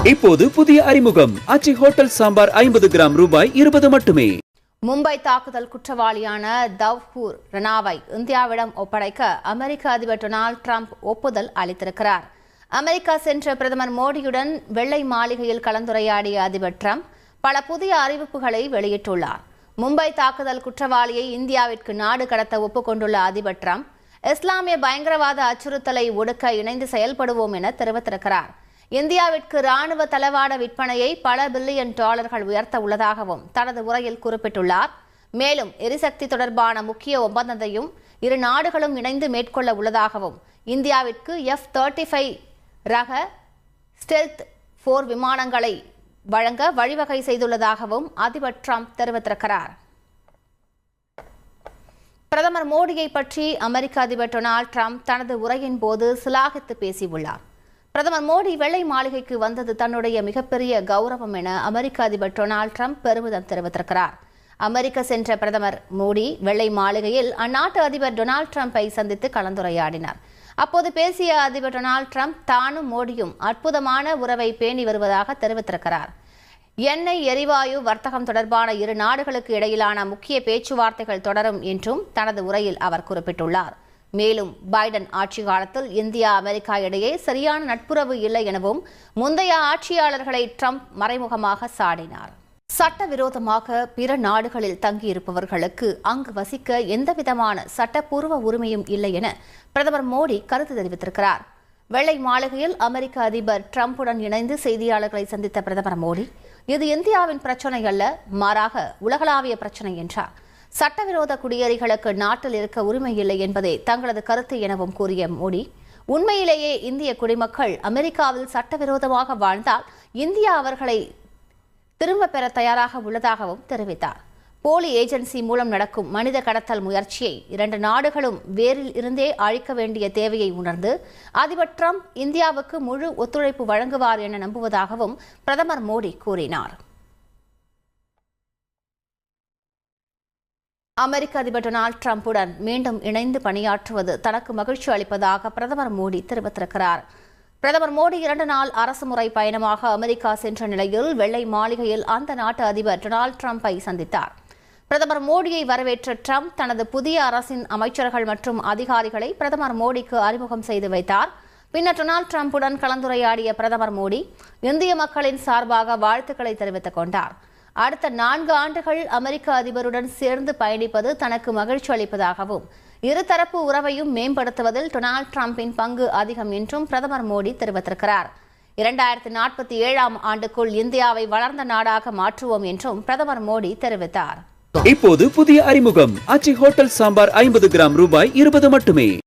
இப்போது புதிய அறிமுகம். அச்சி ஹோட்டல் சாம்பார் ஐம்பது கிராம் ரூபாய் இருபது மட்டுமே. மும்பை தாக்குதல் குற்றவாளியான தவ்ஹூர் ரணாவை இந்தியாவிடம் ஒப்படைக்க அமெரிக்க அதிபர் டொனால்ட் டிரம்ப் ஒப்புதல் அளித்திருக்கிறார். அமெரிக்கா சென்ற பிரதமர் மோடியுடன் வெள்ளை மாளிகையில் கலந்துரையாடிய அதிபர் டிரம்ப் பல புதிய அறிவிப்புகளை வெளியிட்டுள்ளார். மும்பை தாக்குதல் குற்றவாளியை இந்தியாவிற்கு நாடு கடத்த ஒப்புக்கொண்டுள்ள அதிபர் டிரம்ப் இஸ்லாமிய பயங்கரவாத அச்சுறுத்தலை ஒடுக்க இணைந்து செயல்படுவோம் என தெரிவித்திருக்கிறார். இந்தியாவிற்கு ராணுவ தளவாட விற்பனையை பல பில்லியன் டாலர்கள் உயர்த்த உள்ளதாகவும் தனது உரையில் குறிப்பிட்டுள்ளார். மேலும் எரிசக்தி தொடர்பான முக்கிய ஒப்பந்தத்தையும் இரு நாடுகளும் இணைந்து மேற்கொள்ள உள்ளதாகவும் இந்தியாவிற்கு எஃப் தேர்ட்டி ஃபைவ் ரக ஸ்டெல்த் போர் விமானங்களை வழங்க வழிவகை செய்துள்ளதாகவும் அதிபர் ட்ரம்ப் தெரிவித்திருக்கிறார். பிரதமர் மோடியை பற்றி அமெரிக்க அதிபர் டொனால்ட் ட்ரம்ப் தனது உரையின் போது சிலாகித்து பேசியுள்ளார். பிரதமர் மோடி வெள்ளை மாளிகைக்கு வந்தது தன்னுடைய மிகப்பெரிய கௌரவம் என அமெரிக்க அதிபர் டொனால்ட் ட்ரம்ப் பெருமிதம் தெரிவித்திருக்கிறார். அமெரிக்க சென்ற பிரதமர் மோடி வெள்ளை மாளிகையில் அந்நாட்டு அதிபர் டொனால்ட் ட்ரம்பை சந்தித்து கலந்துரையாடினார். அப்போது பேசிய அதிபர் டொனால்ட் ட்ரம்ப் தானும் மோடியும் அற்புதமான உறவை பேணி வருவதாக தெரிவித்திருக்கிறார். எண்ணெய் எரிவாயு வர்த்தகம் தொடர்பான இரு நாடுகளுக்கு இடையிலான முக்கிய பேச்சுவார்த்தைகள் தொடரும் என்றும் தனது உரையில் அவர் குறிப்பிட்டுள்ளார். மேலும் பைடன் ஆட்சி காலத்தில் இந்தியா அமெரிக்கா இடையே சரியான நட்புறவு இல்லை எனவும் முந்தைய ஆட்சியாளர்களை ட்ரம்ப் மறைமுகமாக சாடினார். சட்டவிரோதமாக பிற நாடுகளில் தங்கியிருப்பவர்களுக்கு அங்கு வசிக்க எந்தவிதமான சட்டப்பூர்வ உரிமையும் இல்லை என பிரதமர் மோடி கருத்து தெரிவித்திருக்கிறார். வெள்ளை மாளிகையில் அமெரிக்க அதிபர் டிரம்புடன் இணைந்து செய்தியாளர்களை சந்தித்த பிரதமர் மோடி இது இந்தியாவின் பிரச்சனை அல்ல மாறாக உலகளாவிய பிரச்சனை என்றார். சட்டவிரோத குடியேறிகளுக்கு நாட்டில் இருக்க உரிமை இல்லை என்பதே தங்களது கருத்து எனவும் கூறிய மோடி உண்மையிலேயே இந்திய குடிமக்கள் அமெரிக்காவில் சட்டவிரோதமாக வாழ்ந்தால் இந்தியா அவர்களை திரும்ப பெற தயாராக உள்ளதாகவும் தெரிவித்தார். போலி ஏஜென்சி மூலம் நடக்கும் மனித கடத்தல் முயற்சியை இரண்டு நாடுகளும் வேரில் இருந்தே அழிக்க வேண்டிய தேவையை உணர்ந்து அதிபர் ட்ரம்ப் இந்தியாவுக்கு முழு ஒத்துழைப்பு வழங்குவார் என நம்புவதாகவும் பிரதமர் மோடி கூறினார். அமெரிக்க அதிபர் டொனால்ட் டிரம்புடன் மீண்டும் இணைந்து பணியாற்றுவது தனக்கு மகிழ்ச்சி அளிப்பதாக பிரதமர் மோடி தெரிவித்திருக்கிறார். பிரதமர் மோடி இரண்டு நாள் அரசுமுறை பயணமாக அமெரிக்கா சென்ற நிலையில் வெள்ளை மாளிகையில் அந்த நாட்டு அதிபர் டொனால்ட் டிரம்பை சந்தித்தார். பிரதமர் மோடியை வரவேற்ற ட்ரம்ப் தனது புதிய அரசின் அமைச்சர்கள் மற்றும் அதிகாரிகளை பிரதமர் மோடிக்கு அறிமுகம் செய்து வைத்தார். பின்னர் டொனால்ட் டிரம்புடன் கலந்துரையாடிய பிரதமர் மோடி இந்திய மக்களின் சார்பாக வாழ்த்துக்களை தெரிவித்துக் கொண்டார். அடுத்த நான்கு ஆண்டுகள் அமெரிக்க அதிபருடன் சேர்ந்து பயணிப்பது தனக்கு மகிழ்ச்சி அளிப்பதாகவும் இருதரப்பு உறவையும் மேம்படுத்துவதில் டொனால்ட் ட்ரம்பின் பங்கு அதிகம் என்றும் பிரதமர் மோடி தெரிவித்திருக்கிறார். இரண்டாயிரத்தி நாற்பத்தி ஏழாம் ஆண்டுக்குள் இந்தியாவை வளர்ந்த நாடாக மாற்றுவோம் என்றும் பிரதமர் மோடி தெரிவித்தார். இப்போது புதிய அறிமுகம். அச்சி ஹோட்டல் சாம்பார் ஐம்பது கிராம் ரூபாய் இருபது மட்டுமே.